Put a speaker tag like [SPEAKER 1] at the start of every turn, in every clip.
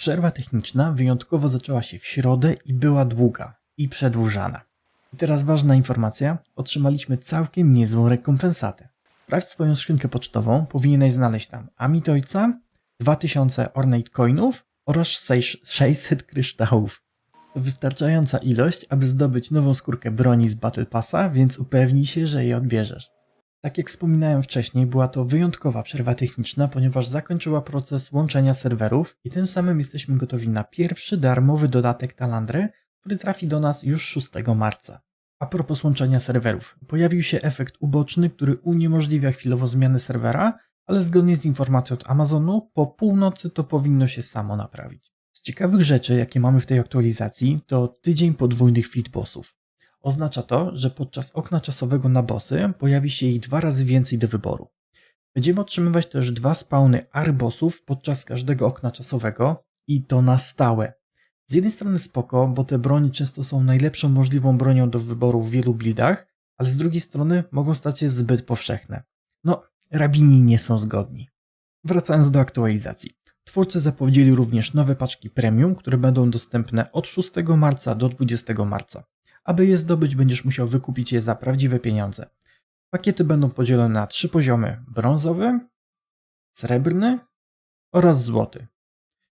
[SPEAKER 1] Przerwa techniczna wyjątkowo zaczęła się w środę i była długa i przedłużana. I teraz ważna informacja, otrzymaliśmy całkiem niezłą rekompensatę. Sprawdź swoją skrzynkę pocztową, powinieneś znaleźć tam Amitojca, 2000 Ornate Coinów oraz 600 kryształów. To wystarczająca ilość, aby zdobyć nową skórkę broni z Battle Passa, więc upewnij się, że je odbierzesz. Tak jak wspominałem wcześniej, była to wyjątkowa przerwa techniczna, ponieważ zakończyła proces łączenia serwerów i tym samym jesteśmy gotowi na pierwszy darmowy dodatek Talandry, który trafi do nas już 6 marca. A propos łączenia serwerów, pojawił się efekt uboczny, który uniemożliwia chwilowo zmianę serwera, ale zgodnie z informacją od Amazonu, po północy to powinno się samo naprawić. Z ciekawych rzeczy, jakie mamy w tej aktualizacji, to tydzień podwójnych feed bossów. Oznacza to, że podczas okna czasowego na bossy pojawi się ich dwa razy więcej do wyboru. Będziemy otrzymywać też dwa spawny arbossów podczas każdego okna czasowego i to na stałe. Z jednej strony spoko, bo te broni często są najlepszą możliwą bronią do wyboru w wielu buildach, ale z drugiej strony mogą stać się zbyt powszechne. No, rabini nie są zgodni. Wracając do aktualizacji. Twórcy zapowiedzieli również nowe paczki premium, które będą dostępne od 6 marca do 20 marca. Aby je zdobyć, będziesz musiał wykupić je za prawdziwe pieniądze. Pakiety będą podzielone na trzy poziomy: brązowy, srebrny oraz złoty.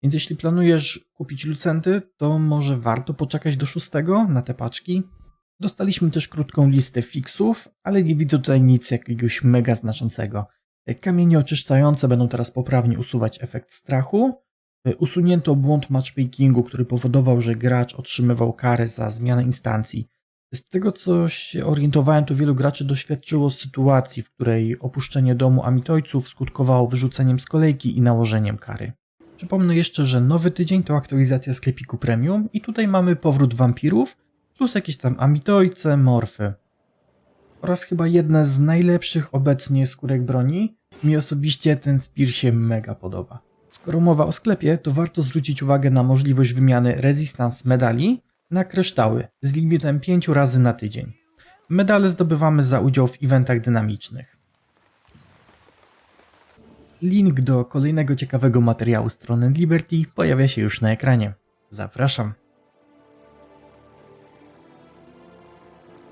[SPEAKER 1] Więc jeśli planujesz kupić lucenty, to może warto poczekać do 6 na te paczki. Dostaliśmy też krótką listę fixów, ale nie widzę tutaj nic jakiegoś mega znaczącego. Kamienie oczyszczające będą teraz poprawnie usuwać efekt strachu. Usunięto błąd matchmakingu, który powodował, że gracz otrzymywał karę za zmianę instancji. Z tego co się orientowałem, to wielu graczy doświadczyło sytuacji, w której opuszczenie domu Amitojców skutkowało wyrzuceniem z kolejki i nałożeniem kary. Przypomnę jeszcze, że nowy tydzień to aktualizacja sklepiku premium i tutaj mamy powrót wampirów, plus jakieś tam Amitojce, morfy. Oraz chyba jedna z najlepszych obecnie skórek broni. Mi osobiście ten Spear się mega podoba. Skoro mowa o sklepie, to warto zwrócić uwagę na możliwość wymiany Resistance medali na kryształy z limitem 5 razy na tydzień. Medale zdobywamy za udział w eventach dynamicznych. Link do kolejnego ciekawego materiału strony Liberty pojawia się już na ekranie. Zapraszam.